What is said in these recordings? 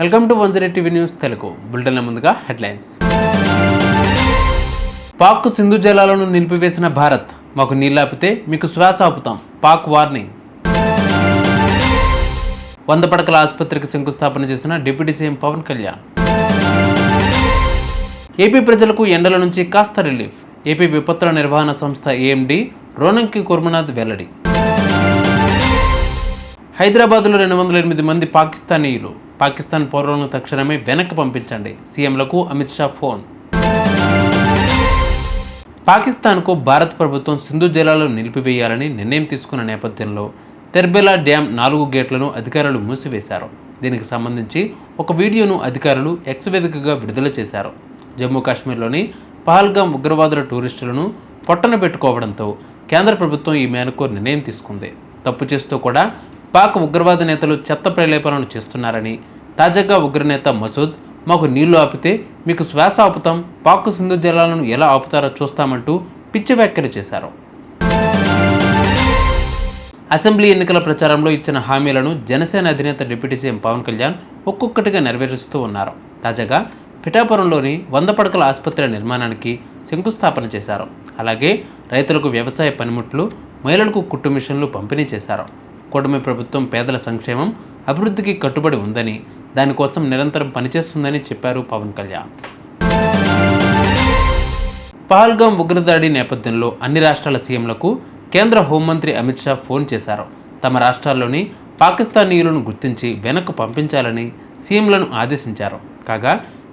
Welcome to వంజరే TV news Telugu. బుల్టన్ల ముందుగా headlines. Pak Sindhu జలాలను నిలిపివేసిన భారత్. మాకు నీళ్ళాపితే మీకు శ్వాస ఆపుతాం. పాక్ వార్నింగ్. వంద పడకల ఆసుపత్రికి శంకుస్థాపన చేసిన deputy CM Pawan Kalyan. AP ప్రజలకు ఎండల నుంచి కాస్త రిలీఫ్. ఏపీ విపత్తుల నిర్వహణ సంస్థ ఏఎండి రోనంకి కుర్మనాథ్ వెల్లడి. హైదరాబాద్లో రెండు వందల ఎనిమిది మంది పాకిస్తానీయులు. పాకిస్తాన్ పౌరులను తక్షణమే వెనక్కి పంపించండి. సీఎంలకు అమిత్ షా ఫోన్. పాకిస్తాన్కు భారత ప్రభుత్వం సింధు జలాలు నిలిపివేయాలని నిర్ణయం తీసుకున్న నేపథ్యంలో తెర్బెలా డ్యామ్ నాలుగు గేట్లను అధికారులు మూసివేశారు. దీనికి సంబంధించి ఒక వీడియోను అధికారులు ఎక్స్ వేదికగా విడుదల చేశారు. జమ్మూ కాశ్మీర్లోని పహల్గాం ఉగ్రవాదుల టూరిస్టులను పొట్టన పెట్టుకోవడంతో కేంద్ర ప్రభుత్వం ఈ మేరకు నిర్ణయం తీసుకుంది. తప్పు చేస్తూ కూడా పాక్ ఉగ్రవాద నేతలు చెత్త ప్రలేపనలు చేస్తున్నారని తాజాగా ఉగ్రనేత మసూద్ మాకు నీళ్ళు ఆపితే మీకు శ్వాస ఆపుతాం పాక్ సింధు జలాలను ఎలా ఆపుతారో చూస్తామంటూ పిచ్చి వ్యాఖ్యలు చేశారు. అసెంబ్లీ ఎన్నికల ప్రచారంలో ఇచ్చిన హామీలను జనసేన అధినేత డిప్యూటీ సీఎం పవన్ కళ్యాణ్ ఒక్కొక్కటిగా నెరవేరుస్తూ ఉన్నారు. తాజాగా పిఠాపురంలోని వంద పడకల ఆసుపత్రి నిర్మాణానికి శంకుస్థాపన చేశారు. అలాగే రైతులకు వ్యవసాయ పనిముట్లు మహిళలకు కుట్టు మిషన్లు పంపిణీ చేశారు. కూటమి ప్రభుత్వం పేదల సంక్షేమం అభివృద్ధికి కట్టుబడి ఉందని దానికోసం నిరంతరం పనిచేస్తుందని చెప్పారు పవన్ కళ్యాణ్. పహల్గాం ఉగ్రదాడి నేపథ్యంలో అన్ని రాష్ట్రాల సీఎంలకు కేంద్ర హోంమంత్రి అమిత్ షా ఫోన్ చేశారు. తమ రాష్ట్రాల్లోని పాకిస్తానీయులను గుర్తించి వెనక్కు పంపించాలని సీఎంలను ఆదేశించారు. కాగా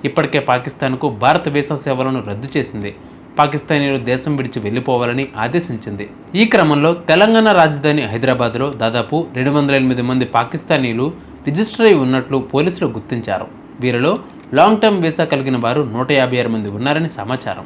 ఇప్పటికే పాకిస్తాన్కు భారత వీసా సేవలను రద్దు చేసింది పాకిస్తానీలు దేశం విడిచి వెళ్ళిపోవాలని ఆదేశించింది. ఈ క్రమంలో తెలంగాణ రాజధాని హైదరాబాద్లో దాదాపు రెండు వందల ఎనిమిది మంది పాకిస్తానీలు రిజిస్టర్ అయి ఉన్నట్లు పోలీసులు గుర్తించారు. వీరిలో లాంగ్ టర్మ్ వీసా కలిగిన వారు నూట యాభై ఆరు మంది ఉన్నారని సమాచారం.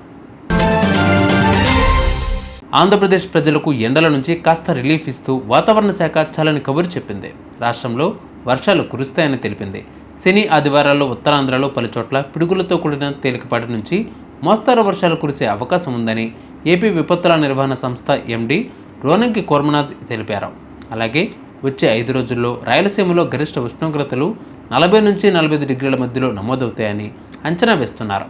ఆంధ్రప్రదేశ్ ప్రజలకు ఎండల నుంచి కాస్త రిలీఫ్ ఇస్తూ వాతావరణ శాఖ చలని కబురు చెప్పింది. రాష్ట్రంలో వర్షాలు కురుస్తాయని తెలిపింది. శని ఆదివారాల్లో ఉత్తరాంధ్రలో పలుచోట్ల పిడుగులతో కూడిన తేలికపాటి నుంచి మోస్తరు వర్షాలు కురిసే అవకాశం ఉందని ఏపీ విపత్తుల నిర్వహణ సంస్థ ఎండి రోనంకి కోర్మనాథ్ తెలిపారు. అలాగే వచ్చే ఐదు రోజుల్లో రాయలసీమలో గరిష్ట ఉష్ణోగ్రతలు నలభై నుంచి నలభై డిగ్రీల మధ్యలో నమోదవుతాయని అంచనా వేస్తున్నారు.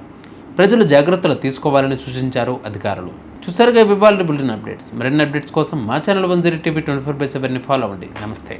ప్రజలు జాగ్రత్తలు తీసుకోవాలని సూచించారు అధికారులు. చూసారుగా ఇవాళ బులెటిన్ అప్డేట్స్. మరిన్ని అప్డేట్స్ కోసం మా channel one zero TV twenty four by సెవెన్ని follow అవ్వండి. నమస్తే.